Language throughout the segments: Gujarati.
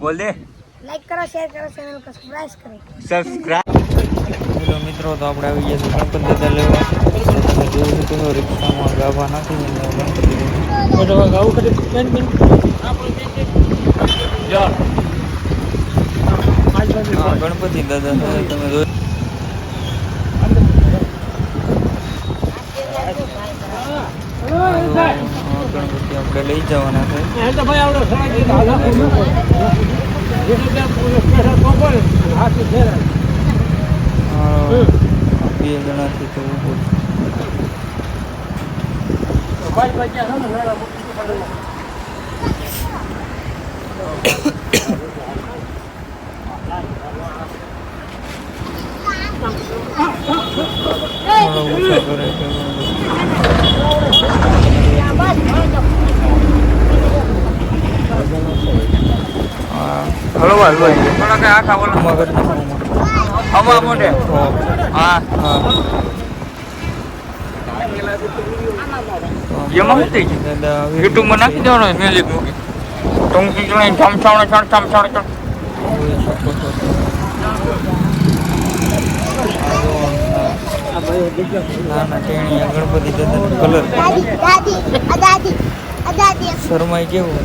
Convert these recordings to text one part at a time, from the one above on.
બોલ દે. લાઈક કરો શેર કરો ચેનલ કો સબસ્ક્રાઇબ કરો. સબસ્ક્રાઇબ હેલો મિત્રો તો આપણે આવી ગયા છીએ ગણપતિ દાદા લેવા તમે છે તો રિક્ષામાં ગાભા નાખી અને ગણપતિ હા ગણપતિ દાદા તમે જોઈ હા, ગણપતિ આપણે લઈ જવાના છે. બે જણાથી તો કરે હળવા હળવા થોડા કઈ આખા બોલો. મગજ. હવા મોઢે હા. હા એમાં શું થઈ ગયું? યુટ્યુબમાં નાખી દેવાનો મ્યુઝિક મૂકી. ટૂંકી ચૂણી છમછાવણે છણ છમછાવણે છણ જોઈ શકો છો ના ના ટેણીયા ગણપતિ દાદાનો કલર. આ આ શરમાઈ કેવું.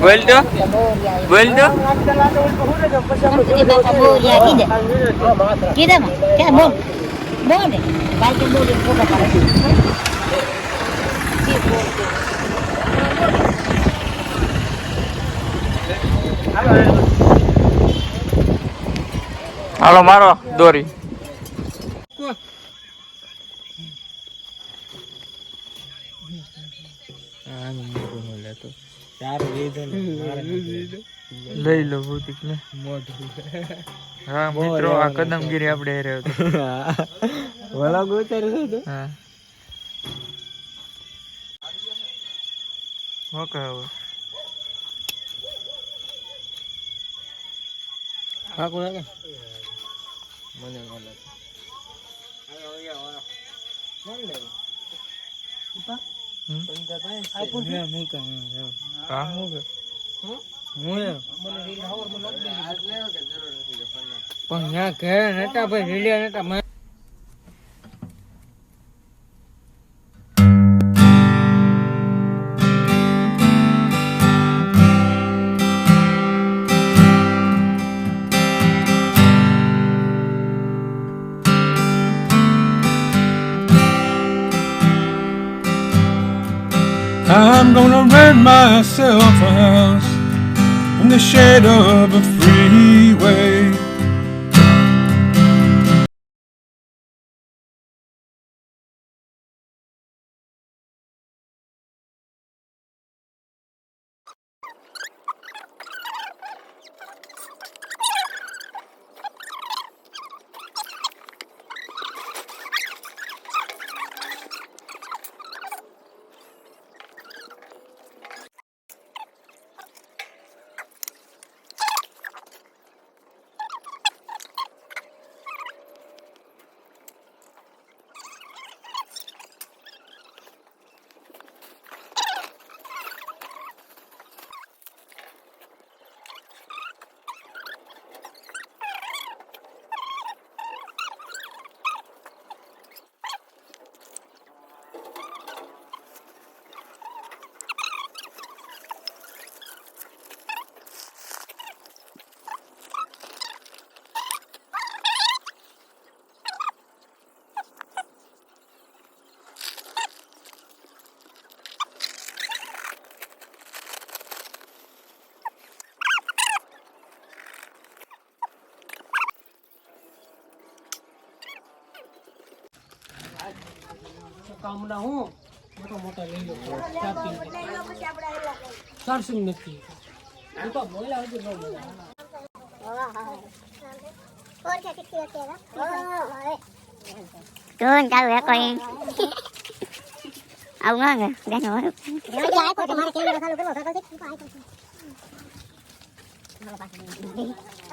બોલ તો બોલ તો કીધા ક્યાં બોલ બોલ ને બાઈક બોલ ફોટો પાડે હાલો, મારો દોરી. લઈ લો ભૌતિક ને હા, મિત્રો, આ કદમગીરી આપણે હારે હતો. ઓકે હવે. હમ? હા શું કે પણ ત્યાં ઘેર નતા ભાઈ રેડિયા નતા I'm gonna rent myself a house in the shade of a freeway. કામના હું? મોટા મોટા લઈ લો ચારસું નથી હું તો બોલા આવજો બહુ ધૂન ચાલુ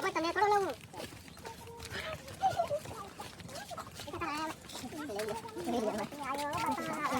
તમે થોડો લઉં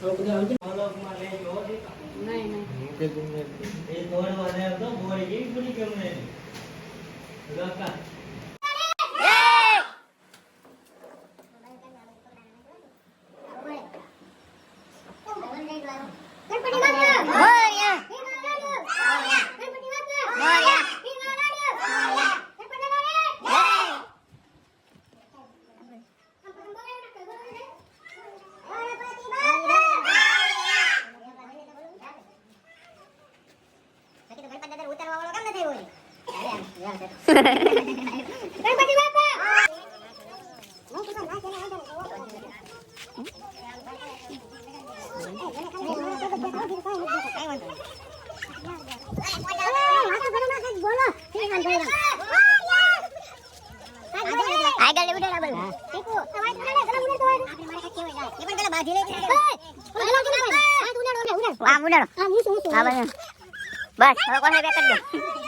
તો બધા આવજો. ગણપતિ બાપા મોરયા ગણપતિ બાપા મોરયા ગણપતિ બાપા ગણપતિ બાપા આગળ ઉડે ના બોલ ટીપુ અવાજ કરે ગરમ ઉડે તો આપણે મારે કચ્ચી હોય જાય એ પણ પેલા બાધી લે છે આ ઉડાડો ને ઉડાડો આ ઉડાડો આ નીચે નીચે આ બસ હવે કોને બે કરી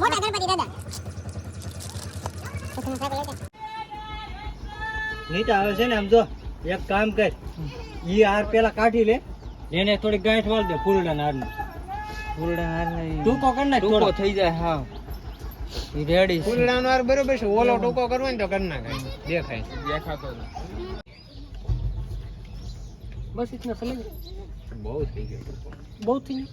મોટા ગણપતિ દાદા નીચે આવે છે ને આમ જો એક કામ કર. ઈ હાર પેલા કાઢી લે. એને થોડી ગાંઠ વાળ દે ફૂલડા નાર ને ફૂલડા નાર ને ટૂંકો કર નાખ ટૂંકો થઈ જાય હા. ઈ રેડી ફૂલડા નાર બરોબર છે ઓલો ટૂંકો કરવો ને તો ના નાખાય દેખાય. દેખાતો બસ ઇતના ચલે બહુ થઈ ગયો. બહુ થઈ ગયું.